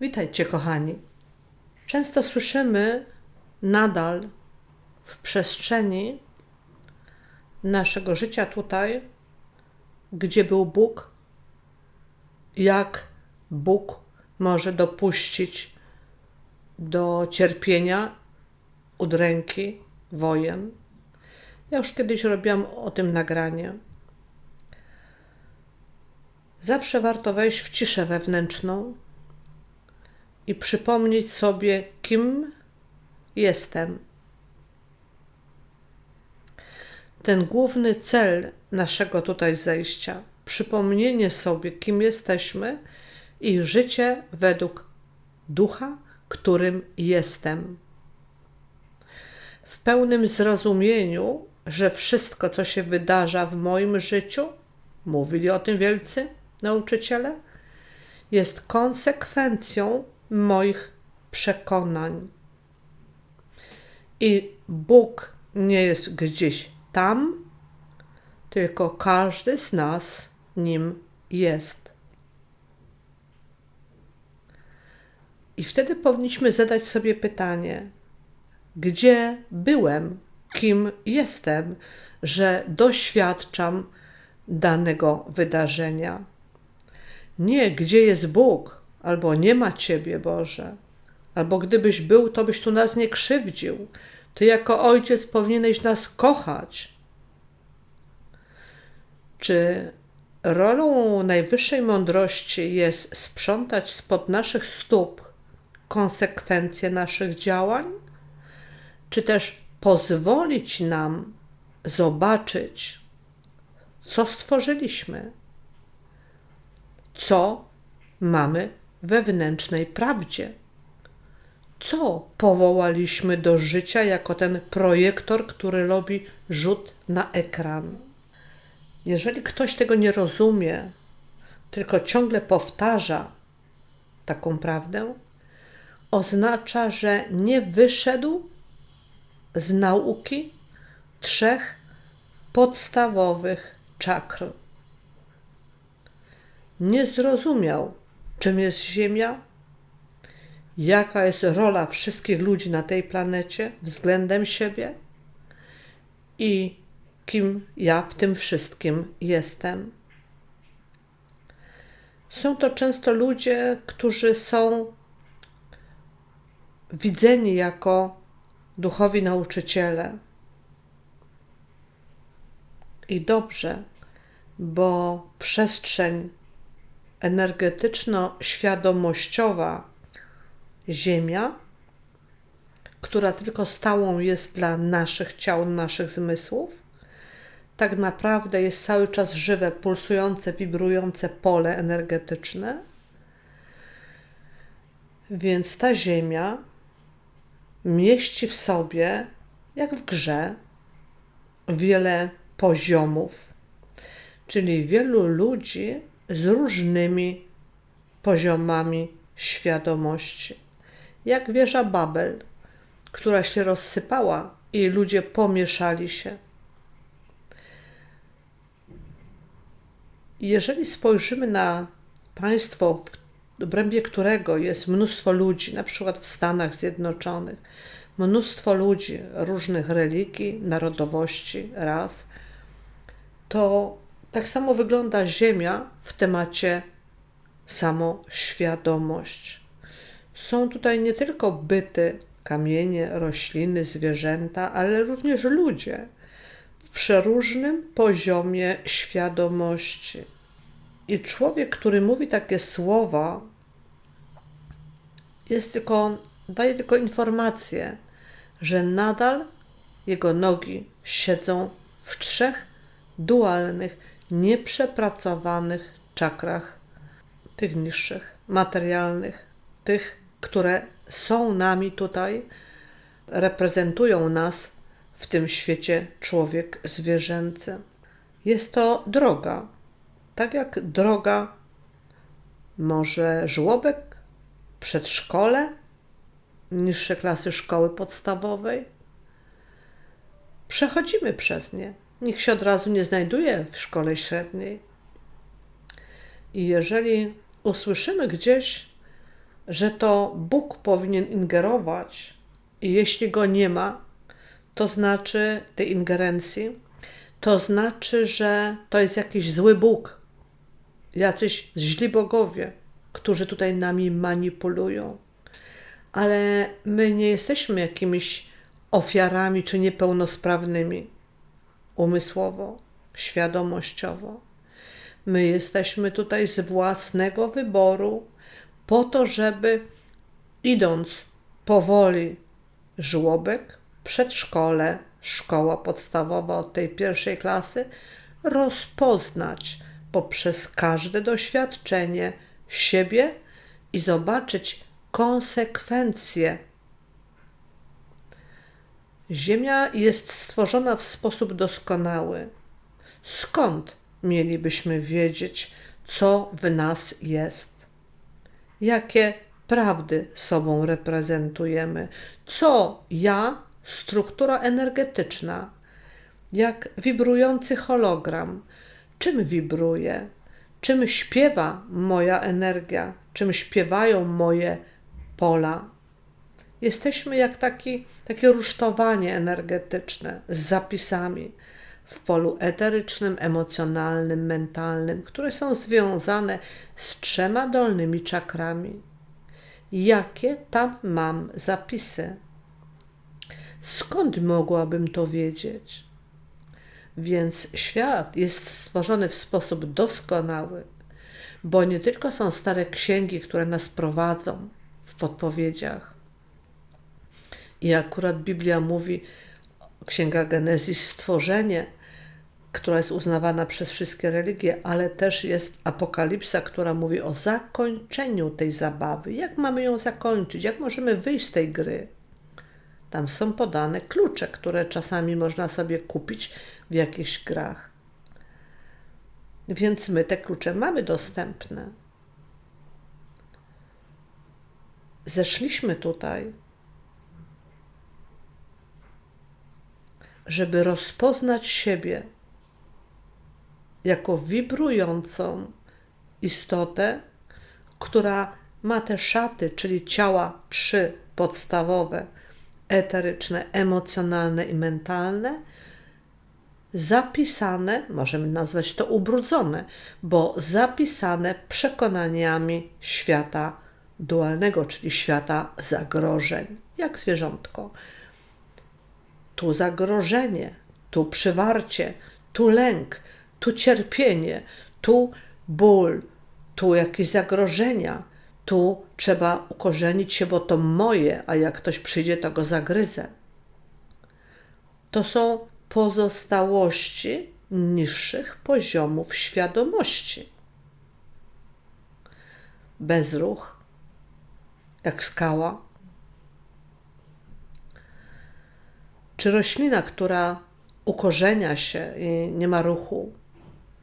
Witajcie, kochani. Często słyszymy nadal w przestrzeni naszego życia tutaj, gdzie był Bóg, jak Bóg może dopuścić do cierpienia, udręki, wojen. Ja już kiedyś robiłam o tym nagranie. Zawsze warto wejść w ciszę wewnętrzną i przypomnieć sobie, kim jestem. Ten główny cel naszego tutaj zejścia przypomnienie sobie, kim jesteśmy i życie według ducha, którym jestem. W pełnym zrozumieniu, że wszystko, co się wydarza w moim życiu, mówili o tym wielcy nauczyciele, jest konsekwencją moich przekonań. I Bóg nie jest gdzieś tam, tylko każdy z nas nim jest. I wtedy powinniśmy zadać sobie pytanie: gdzie byłem, kim jestem, że doświadczam danego wydarzenia? Nie, gdzie jest Bóg, albo nie ma Ciebie, Boże, albo gdybyś był, to byś tu nas nie krzywdził. Ty jako ojciec powinieneś nas kochać. Czy rolą najwyższej mądrości jest sprzątać spod naszych stóp konsekwencje naszych działań? Czy też pozwolić nam zobaczyć, co stworzyliśmy? co mamy wewnętrznej prawdzie. Co powołaliśmy do życia jako ten projektor, który robi rzut na ekran? Jeżeli ktoś tego nie rozumie, tylko ciągle powtarza taką prawdę, oznacza, że nie wyszedł z nauki trzech podstawowych czakr nie zrozumiał, czym jest Ziemia, jaka jest rola wszystkich ludzi na tej planecie względem siebie i kim ja w tym wszystkim jestem. Są to często ludzie, którzy są widzeni jako duchowi nauczyciele. I dobrze, bo przestrzeń energetyczno-świadomościowa Ziemia, która tylko stałą jest dla naszych ciał, naszych zmysłów, tak naprawdę jest cały czas żywe, pulsujące, wibrujące pole energetyczne. Więc ta Ziemia mieści w sobie, jak w grze, wiele poziomów, czyli wielu ludzi z różnymi poziomami świadomości. Jak wieża Babel, która się rozsypała i ludzie pomieszali się. Jeżeli spojrzymy na państwo, w obrębie którego jest mnóstwo ludzi, na przykład w Stanach Zjednoczonych, mnóstwo ludzi różnych religii, narodowości, ras, to tak samo wygląda Ziemia w temacie samoświadomość. Są tutaj nie tylko byty, kamienie, rośliny, zwierzęta, ale również ludzie w przeróżnym poziomie świadomości. I człowiek, który mówi takie słowa, jest tylko, daje tylko informację, że nadal jego nogi siedzą w trzech dualnych nieprzepracowanych czakrach, tych niższych, materialnych, tych, które są nami tutaj, reprezentują nas w tym świecie człowiek zwierzęcy. Jest to droga, tak jak droga może żłobek, przedszkole, niższe klasy szkoły podstawowej. Przechodzimy przez nie nikt się od razu nie znajduje w szkole średniej. I jeżeli usłyszymy gdzieś, że to Bóg powinien ingerować i jeśli go nie ma, to znaczy tej ingerencji, to znaczy, że to jest jakiś zły Bóg, jacyś źli bogowie, którzy tutaj nami manipulują. Ale my nie jesteśmy jakimiś ofiarami czy niepełnosprawnymi umysłowo, świadomościowo. My jesteśmy tutaj z własnego wyboru, po to, żeby idąc powoli żłobek, przedszkole, szkoła podstawowa od tej pierwszej klasy, rozpoznać poprzez każde doświadczenie siebie i zobaczyć konsekwencje. Ziemia jest stworzona w sposób doskonały. Skąd mielibyśmy wiedzieć, co w nas jest? Jakie prawdy sobą reprezentujemy? Co ja, struktura energetyczna, jak wibrujący hologram, czym wibruje? Czym śpiewa moja energia? Czym śpiewają moje pola? Jesteśmy jak taki, takie rusztowanie energetyczne z zapisami w polu eterycznym, emocjonalnym, mentalnym, które są związane z trzema dolnymi czakrami. Jakie tam mam zapisy? Skąd mogłabym to wiedzieć? Więc świat jest stworzony w sposób doskonały, bo nie tylko są stare księgi, które nas prowadzą w podpowiedziach. I akurat Biblia mówi, Księga Genezis, stworzenie, która jest uznawana przez wszystkie religie, ale też jest Apokalipsa, która mówi o zakończeniu tej zabawy. Jak mamy ją zakończyć? Jak możemy wyjść z tej gry? Tam są podane klucze, które czasami można sobie kupić w jakichś grach. Więc my te klucze mamy dostępne. Zeszliśmy tutaj, żeby rozpoznać siebie jako wibrującą istotę, która ma te szaty, czyli ciała trzy podstawowe eteryczne, emocjonalne i mentalne, zapisane, możemy nazwać to ubrudzone, bo zapisane przekonaniami świata dualnego, czyli świata zagrożeń, jak zwierzątko. Tu zagrożenie, tu przywarcie, tu lęk, tu cierpienie, tu ból, tu jakieś zagrożenia, tu trzeba ukorzenić się, bo to moje, a jak ktoś przyjdzie, to go zagryzę. To są pozostałości niższych poziomów świadomości. Bezruch, jak skała. Czy roślina, która ukorzenia się i nie ma ruchu,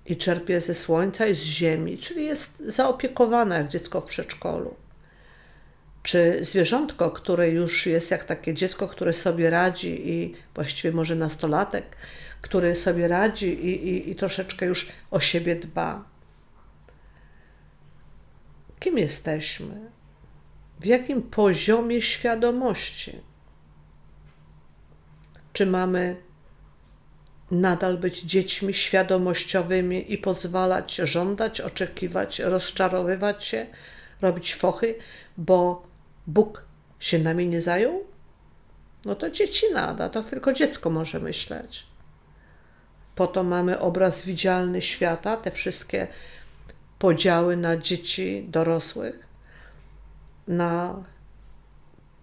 i czerpie ze słońca i z ziemi, czyli jest zaopiekowana jak dziecko w przedszkolu. Czy zwierzątko, które już jest jak takie dziecko, które sobie radzi i właściwie może nastolatek, który sobie radzi i, i, i troszeczkę już o siebie dba. Kim jesteśmy? W jakim poziomie świadomości? Czy mamy nadal być dziećmi świadomościowymi i pozwalać żądać, oczekiwać, rozczarowywać się, robić fochy, bo Bóg się nami nie zajął? No to dzieci nada, to tylko dziecko może myśleć. Po to mamy obraz widzialny świata, te wszystkie podziały na dzieci dorosłych, na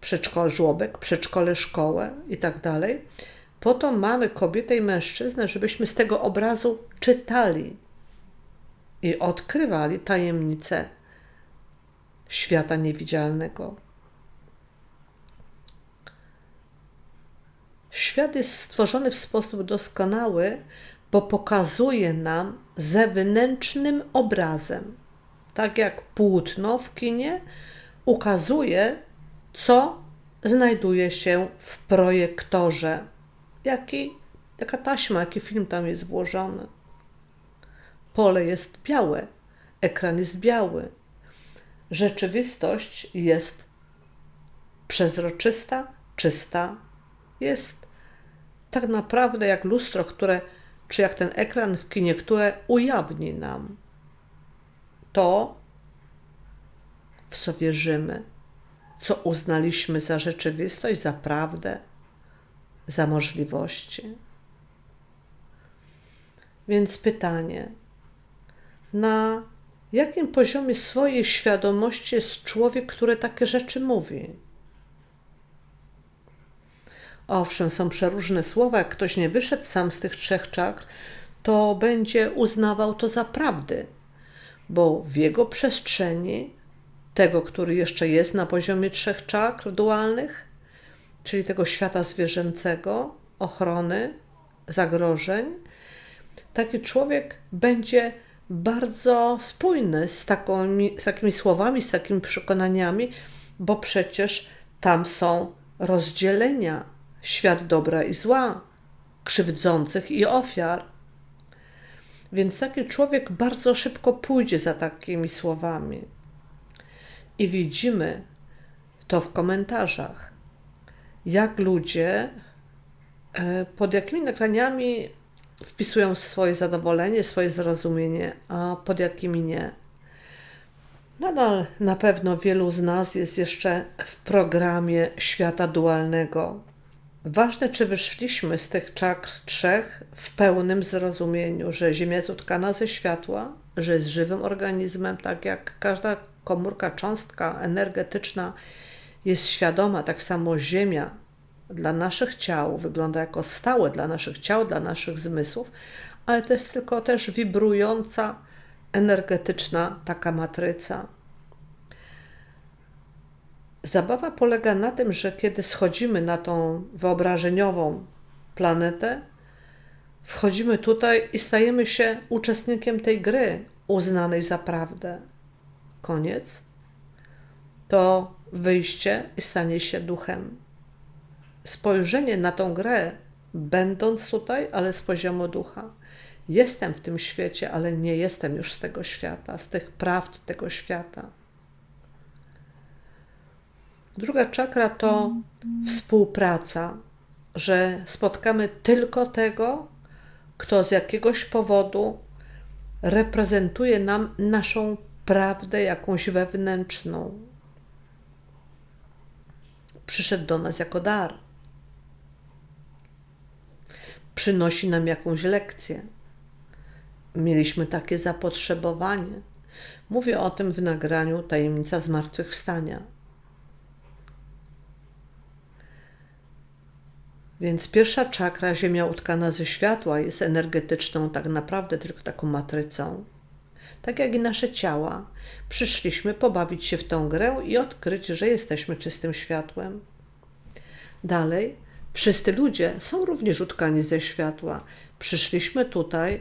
przedszkole, żłobek, przedszkole, szkołę i tak dalej po to mamy kobietę i mężczyznę, żebyśmy z tego obrazu czytali i odkrywali tajemnice świata niewidzialnego. Świat jest stworzony w sposób doskonały, bo pokazuje nam zewnętrznym obrazem. Tak jak płótno w kinie ukazuje, co znajduje się w projektorze jaki, jaka taśma, jaki film tam jest włożony. Pole jest białe, ekran jest biały. rzeczywistość jest przezroczysta, czysta, jest tak naprawdę jak lustro, które, czy jak ten ekran w kinie, które ujawni nam to, w co wierzymy, co uznaliśmy za rzeczywistość, za prawdę, za możliwości. Więc pytanie, na jakim poziomie swojej świadomości jest człowiek, który takie rzeczy mówi? Owszem, są przeróżne słowa. Jak ktoś nie wyszedł sam z tych trzech czakr, to będzie uznawał to za prawdy, bo w jego przestrzeni, tego, który jeszcze jest na poziomie trzech czakr dualnych, czyli tego świata zwierzęcego, ochrony, zagrożeń, taki człowiek będzie bardzo spójny z, takimi, z takimi słowami, z takimi przekonaniami, bo przecież tam są rozdzielenia świat dobra i zła, krzywdzących i ofiar. Więc taki człowiek bardzo szybko pójdzie za takimi słowami. I widzimy to w komentarzach, jak ludzie e, pod jakimi nagraniami wpisują swoje zadowolenie, swoje zrozumienie, a pod jakimi nie. Nadal na pewno wielu z nas jest jeszcze w programie świata dualnego. Ważne, czy wyszliśmy z tych czakr trzech w pełnym zrozumieniu, że Ziemia jest utkana ze światła, że jest żywym organizmem, tak jak każda komórka, cząstka energetyczna jest świadoma, tak samo Ziemia dla naszych ciał wygląda jako stałe dla naszych ciał, dla naszych zmysłów, ale to jest tylko też wibrująca, energetyczna taka matryca. Zabawa polega na tym, że kiedy schodzimy na tą wyobrażeniową planetę, wchodzimy tutaj i stajemy się uczestnikiem tej gry uznanej za prawdę. Koniec. To wyjście i stanie się duchem spojrzenie na tą grę, będąc tutaj, ale z poziomu ducha. Jestem w tym świecie, ale nie jestem już z tego świata, z tych prawd tego świata. Druga czakra to współpraca, że spotkamy tylko tego, kto z jakiegoś powodu reprezentuje nam naszą prawdę jakąś wewnętrzną. Przyszedł do nas jako dar przynosi nam jakąś lekcję. Mieliśmy takie zapotrzebowanie. Mówię o tym w nagraniu Tajemnica Zmartwychwstania. Więc pierwsza czakra, ziemia utkana ze światła, jest energetyczną, tak naprawdę tylko taką matrycą. Tak jak i nasze ciała, przyszliśmy pobawić się w tą grę i odkryć, że jesteśmy czystym światłem. Dalej, Wszyscy ludzie są również utkani ze światła. Przyszliśmy tutaj,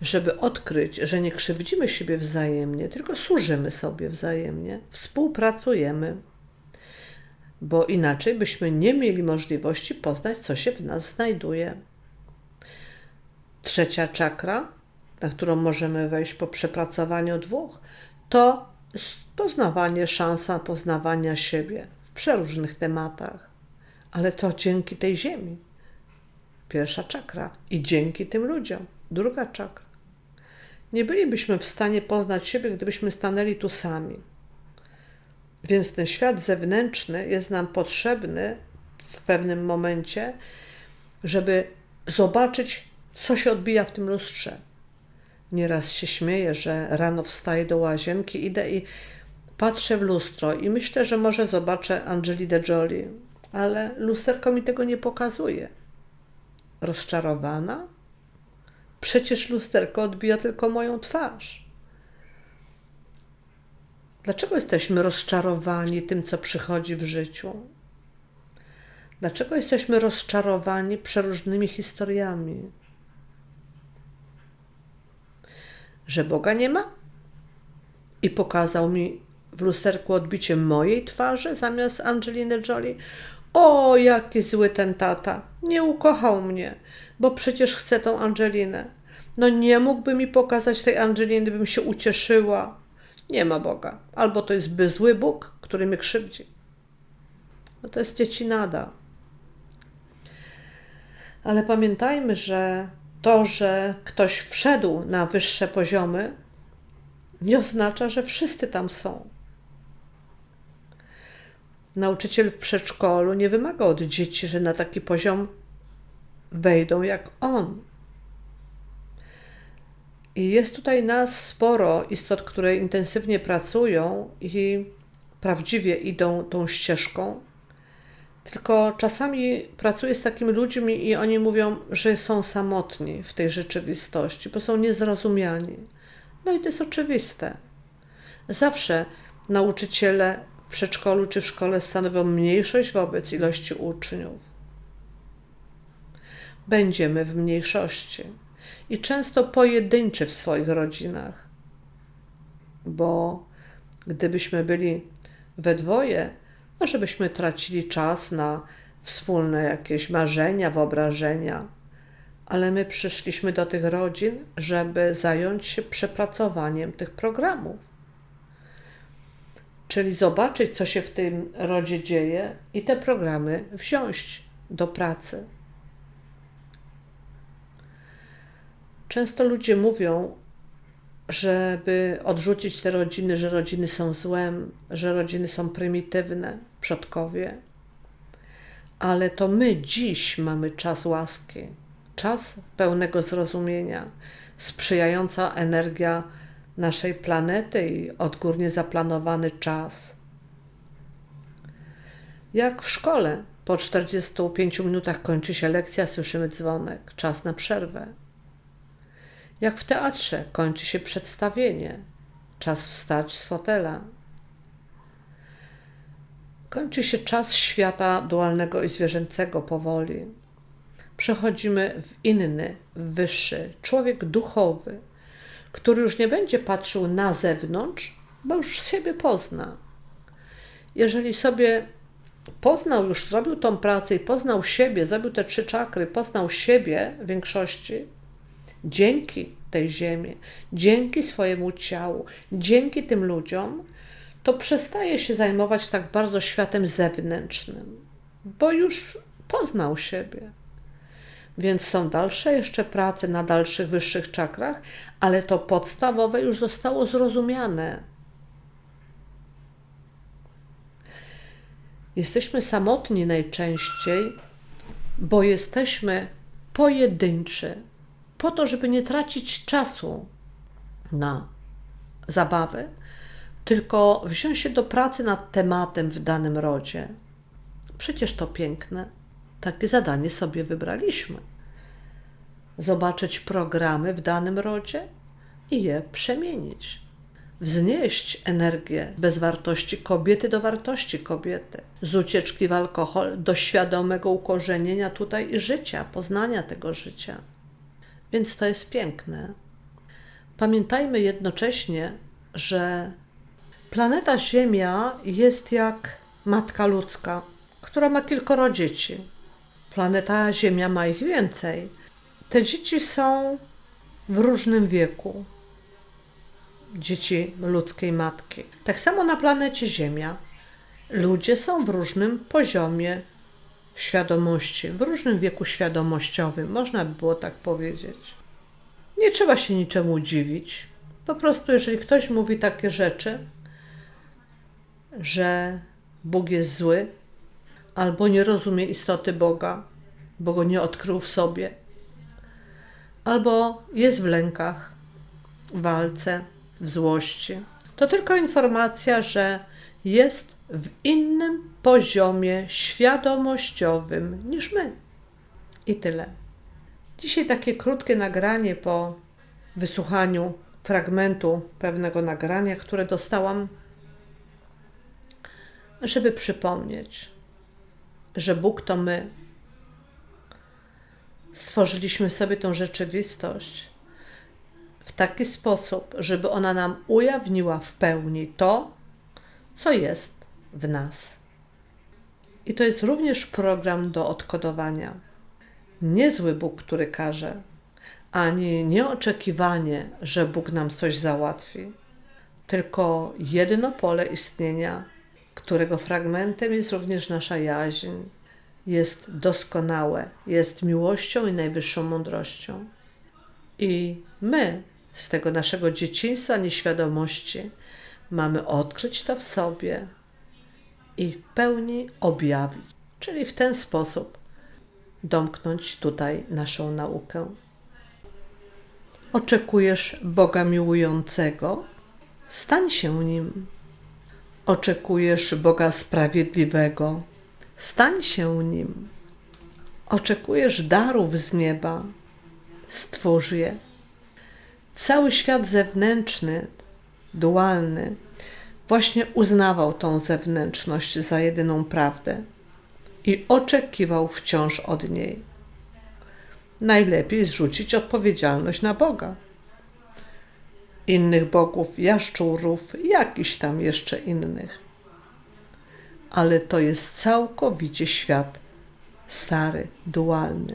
żeby odkryć, że nie krzywdzimy siebie wzajemnie, tylko służymy sobie wzajemnie, współpracujemy, bo inaczej byśmy nie mieli możliwości poznać, co się w nas znajduje. Trzecia czakra, na którą możemy wejść po przepracowaniu dwóch, to poznawanie, szansa poznawania siebie w przeróżnych tematach ale to dzięki tej ziemi. Pierwsza czakra i dzięki tym ludziom. Druga czakra. Nie bylibyśmy w stanie poznać siebie, gdybyśmy stanęli tu sami. Więc ten świat zewnętrzny jest nam potrzebny w pewnym momencie, żeby zobaczyć, co się odbija w tym lustrze. Nieraz się śmieję, że rano wstaję do łazienki, idę i patrzę w lustro i myślę, że może zobaczę Angelinę Jolie ale lusterko mi tego nie pokazuje. Rozczarowana? Przecież lusterko odbija tylko moją twarz. Dlaczego jesteśmy rozczarowani tym, co przychodzi w życiu? Dlaczego jesteśmy rozczarowani przeróżnymi historiami? Że Boga nie ma? I pokazał mi w lusterku odbicie mojej twarzy zamiast Angeliny Jolie? O, jaki zły ten tata. Nie ukochał mnie, bo przecież chce tą Angelinę. No nie mógłby mi pokazać tej Angeliny, bym się ucieszyła. Nie ma Boga. Albo to jest zły Bóg, który mnie krzywdzi. No to jest dziecinada. Ale pamiętajmy, że to, że ktoś wszedł na wyższe poziomy, nie oznacza, że wszyscy tam są. Nauczyciel w przedszkolu nie wymaga od dzieci, że na taki poziom wejdą jak on. I jest tutaj nas sporo istot, które intensywnie pracują i prawdziwie idą tą ścieżką. Tylko czasami pracuję z takimi ludźmi i oni mówią, że są samotni w tej rzeczywistości, bo są niezrozumiani. No i to jest oczywiste. Zawsze nauczyciele w przedszkolu czy w szkole stanowią mniejszość wobec ilości uczniów. Będziemy w mniejszości i często pojedynczy w swoich rodzinach, bo gdybyśmy byli we dwoje, może byśmy tracili czas na wspólne jakieś marzenia, wyobrażenia, ale my przyszliśmy do tych rodzin, żeby zająć się przepracowaniem tych programów. Czyli zobaczyć, co się w tym rodzie dzieje i te programy wziąć do pracy. Często ludzie mówią, żeby odrzucić te rodziny, że rodziny są złem, że rodziny są prymitywne, przodkowie. Ale to my dziś mamy czas łaski, czas pełnego zrozumienia, sprzyjająca energia naszej planety i odgórnie zaplanowany czas. Jak w szkole, po 45 minutach kończy się lekcja, słyszymy dzwonek, czas na przerwę. Jak w teatrze kończy się przedstawienie, czas wstać z fotela. Kończy się czas świata dualnego i zwierzęcego powoli. Przechodzimy w inny, wyższy, człowiek duchowy, który już nie będzie patrzył na zewnątrz, bo już siebie pozna. Jeżeli sobie poznał, już zrobił tą pracę i poznał siebie, zrobił te trzy czakry, poznał siebie w większości, dzięki tej ziemi, dzięki swojemu ciału, dzięki tym ludziom, to przestaje się zajmować tak bardzo światem zewnętrznym, bo już poznał siebie. Więc są dalsze jeszcze prace na dalszych, wyższych czakrach, ale to podstawowe już zostało zrozumiane. Jesteśmy samotni najczęściej, bo jesteśmy pojedynczy, po to, żeby nie tracić czasu na zabawy, tylko wziąć się do pracy nad tematem w danym rodzie. Przecież to piękne. Takie zadanie sobie wybraliśmy. Zobaczyć programy w danym rodzie i je przemienić. Wznieść energię bezwartości kobiety do wartości kobiety. Z ucieczki w alkohol do świadomego ukorzenienia tutaj życia, poznania tego życia. Więc to jest piękne. Pamiętajmy jednocześnie, że planeta Ziemia jest jak matka ludzka, która ma kilkoro dzieci. Planeta Ziemia ma ich więcej. Te dzieci są w różnym wieku. Dzieci ludzkiej matki. Tak samo na planecie Ziemia. Ludzie są w różnym poziomie świadomości, w różnym wieku świadomościowym, można by było tak powiedzieć. Nie trzeba się niczemu dziwić. Po prostu, jeżeli ktoś mówi takie rzeczy, że Bóg jest zły, albo nie rozumie istoty Boga, bo go nie odkrył w sobie, albo jest w lękach, w walce, w złości, to tylko informacja, że jest w innym poziomie świadomościowym niż my. I tyle. Dzisiaj takie krótkie nagranie po wysłuchaniu fragmentu pewnego nagrania, które dostałam, żeby przypomnieć, że Bóg to my. Stworzyliśmy sobie tą rzeczywistość w taki sposób, żeby ona nam ujawniła w pełni to, co jest w nas. I to jest również program do odkodowania. Niezły Bóg, który każe, ani nieoczekiwanie, że Bóg nam coś załatwi, tylko jedno pole istnienia, którego fragmentem jest również nasza jaźń, jest doskonałe, jest miłością i najwyższą mądrością. I my z tego naszego dzieciństwa nieświadomości mamy odkryć to w sobie i w pełni objawić, czyli w ten sposób domknąć tutaj naszą naukę. Oczekujesz Boga miłującego? Stań się nim. Oczekujesz Boga sprawiedliwego? Stań się nim. Oczekujesz darów z nieba? Stwórz je. Cały świat zewnętrzny, dualny, właśnie uznawał tą zewnętrzność za jedyną prawdę i oczekiwał wciąż od niej. Najlepiej zrzucić odpowiedzialność na Boga. Innych bogów, jaszczurów, jakiś tam jeszcze innych. Ale to jest całkowicie świat stary, dualny.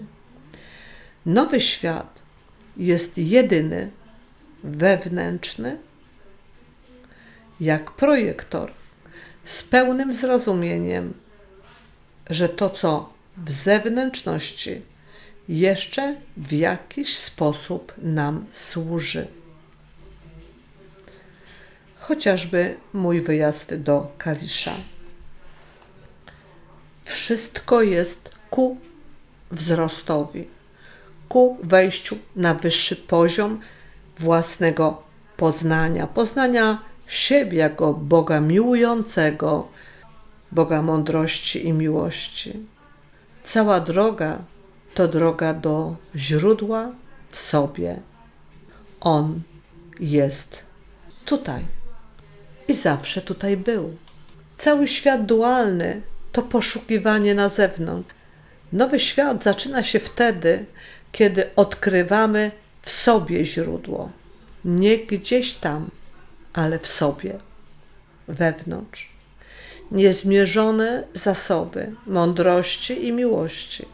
Nowy świat jest jedyny, wewnętrzny, jak projektor, z pełnym zrozumieniem, że to, co w zewnętrzności jeszcze w jakiś sposób nam służy. Chociażby mój wyjazd do Kalisza. Wszystko jest ku wzrostowi, ku wejściu na wyższy poziom własnego poznania, poznania siebie jako Boga miłującego, Boga mądrości i miłości. Cała droga to droga do źródła w sobie. On jest tutaj i zawsze tutaj był. Cały świat dualny to poszukiwanie na zewnątrz. Nowy świat zaczyna się wtedy, kiedy odkrywamy w sobie źródło. Nie gdzieś tam, ale w sobie, wewnątrz. Niezmierzone zasoby mądrości i miłości,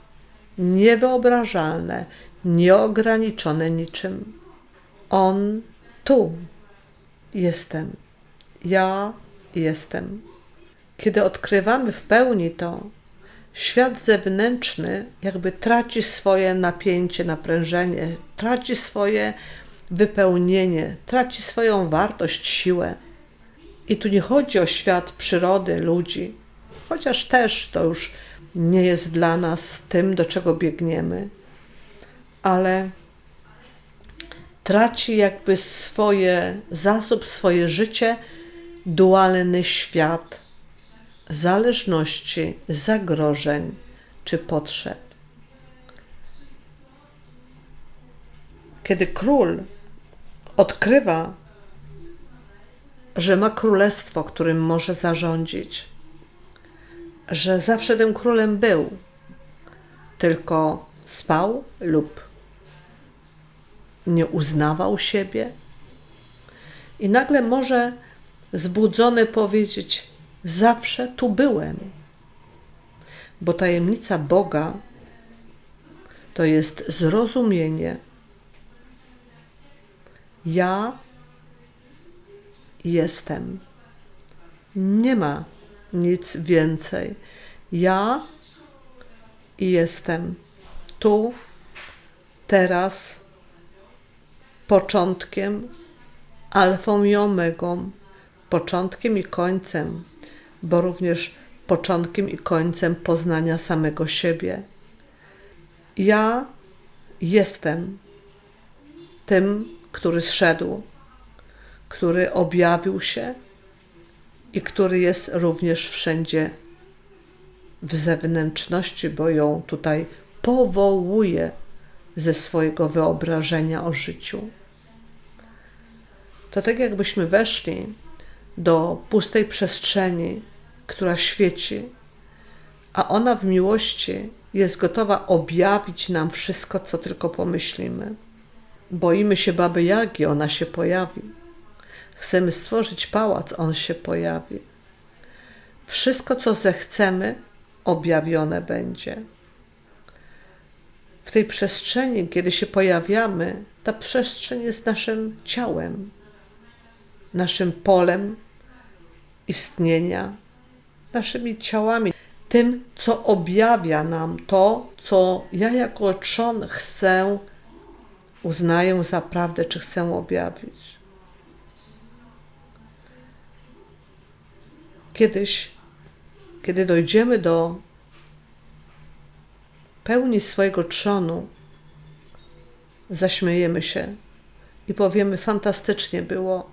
niewyobrażalne, nieograniczone niczym. On tu jestem, ja jestem. Kiedy odkrywamy w pełni to, świat zewnętrzny jakby traci swoje napięcie, naprężenie, traci swoje wypełnienie, traci swoją wartość, siłę. I tu nie chodzi o świat przyrody, ludzi, chociaż też to już nie jest dla nas tym, do czego biegniemy, ale traci jakby swoje zasób, swoje życie, dualny świat zależności, zagrożeń czy potrzeb. Kiedy król odkrywa, że ma królestwo, którym może zarządzić, że zawsze tym królem był, tylko spał lub nie uznawał siebie. I nagle może zbudzony powiedzieć: Zawsze tu byłem. Bo tajemnica Boga to jest zrozumienie. Ja jestem. Nie ma nic więcej. Ja jestem tu, teraz, początkiem, alfą i omegą, początkiem i końcem, bo również początkiem i końcem poznania samego siebie. Ja jestem tym, który zszedł, który objawił się i który jest również wszędzie w zewnętrzności, bo ją tutaj powołuje ze swojego wyobrażenia o życiu. To tak jakbyśmy weszli do pustej przestrzeni, która świeci, a ona w miłości jest gotowa objawić nam wszystko, co tylko pomyślimy. Boimy się baby Jagi, ona się pojawi. Chcemy stworzyć pałac, on się pojawi. Wszystko, co zechcemy, objawione będzie. W tej przestrzeni, kiedy się pojawiamy, ta przestrzeń jest naszym ciałem. Naszym polem istnienia, naszymi ciałami, tym, co objawia nam to, co ja jako trzon chcę, uznaję za prawdę, czy chcę objawić. Kiedyś, kiedy dojdziemy do pełni swojego trzonu, zaśmiejemy się i powiemy: Fantastycznie było,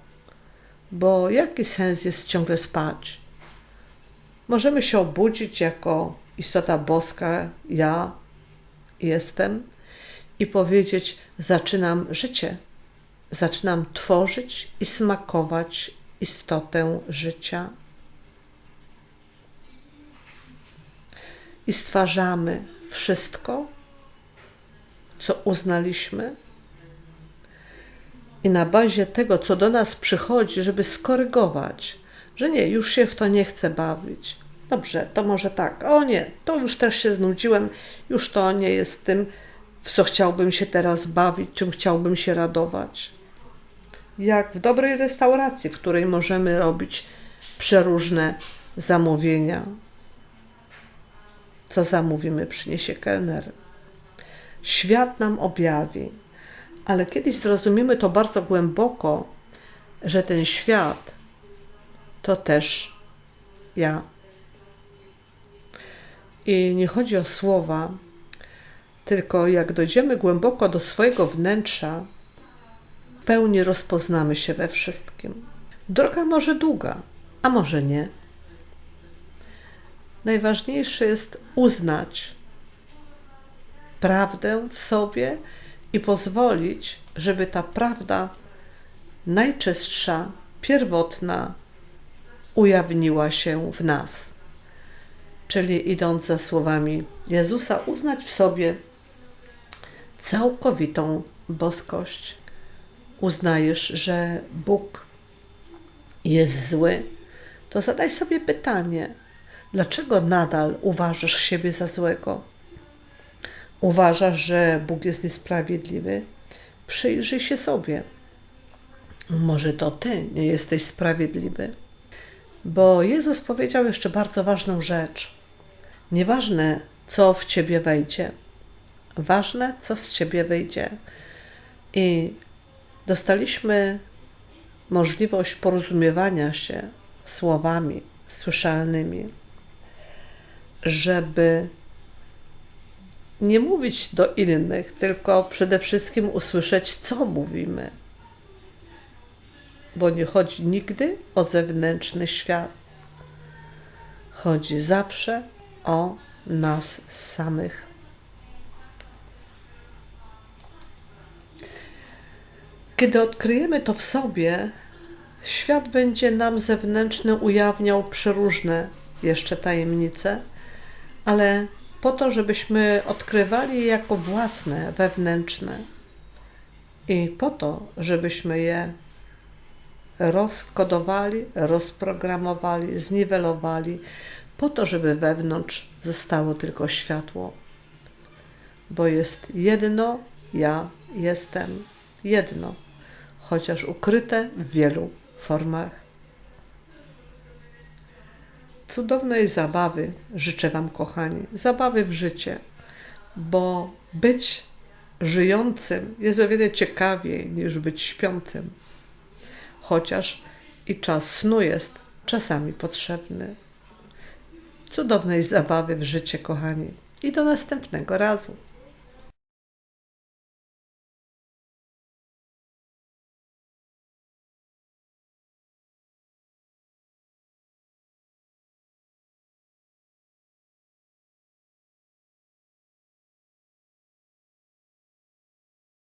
bo jaki sens jest ciągle spać? Możemy się obudzić jako istota boska, ja jestem, i powiedzieć: Zaczynam życie, zaczynam tworzyć i smakować istotę życia. I stwarzamy wszystko, co uznaliśmy, i na bazie tego, co do nas przychodzi, żeby skorygować, że nie, już się w to nie chcę bawić. Dobrze, to może tak. O nie, to już też się znudziłem, już to nie jest tym, w co chciałbym się teraz bawić, czym chciałbym się radować. Jak w dobrej restauracji, w której możemy robić przeróżne zamówienia. Co zamówimy, przyniesie kelner. Świat nam objawi, ale kiedyś zrozumiemy to bardzo głęboko, że ten świat to też ja. I nie chodzi o słowa, tylko jak dojdziemy głęboko do swojego wnętrza, w pełni rozpoznamy się we wszystkim. Droga może długa, a może nie. Najważniejsze jest uznać prawdę w sobie i pozwolić, żeby ta prawda najczystsza, pierwotna ujawniła się w nas. Czyli idąc za słowami Jezusa, uznać w sobie całkowitą boskość. Uznajesz, że Bóg jest zły, to zadaj sobie pytanie, dlaczego nadal uważasz siebie za złego? Uważasz, że Bóg jest niesprawiedliwy? Przyjrzyj się sobie. Może to ty nie jesteś sprawiedliwy. Bo Jezus powiedział jeszcze bardzo ważną rzecz. Nieważne, co w ciebie wejdzie, ważne, co z ciebie wyjdzie. I dostaliśmy możliwość porozumiewania się słowami słyszalnymi, żeby nie mówić do innych, tylko przede wszystkim usłyszeć, co mówimy. Bo nie chodzi nigdy o zewnętrzny świat. Chodzi zawsze o nas samych. Kiedy odkryjemy to w sobie, świat będzie nam zewnętrzny ujawniał przeróżne jeszcze tajemnice, ale po to, żebyśmy odkrywali je jako własne, wewnętrzne i po to, żebyśmy je rozkodowali, rozprogramowali, zniwelowali, po to, żeby wewnątrz zostało tylko światło. Bo jest jedno, ja jestem jedno, chociaż ukryte w wielu formach. Cudownej zabawy życzę Wam, kochani, zabawy w życie, bo być żyjącym jest o wiele ciekawiej niż być śpiącym, chociaż i czas snu jest czasami potrzebny. Cudownej zabawy w życie, kochani, i do następnego razu.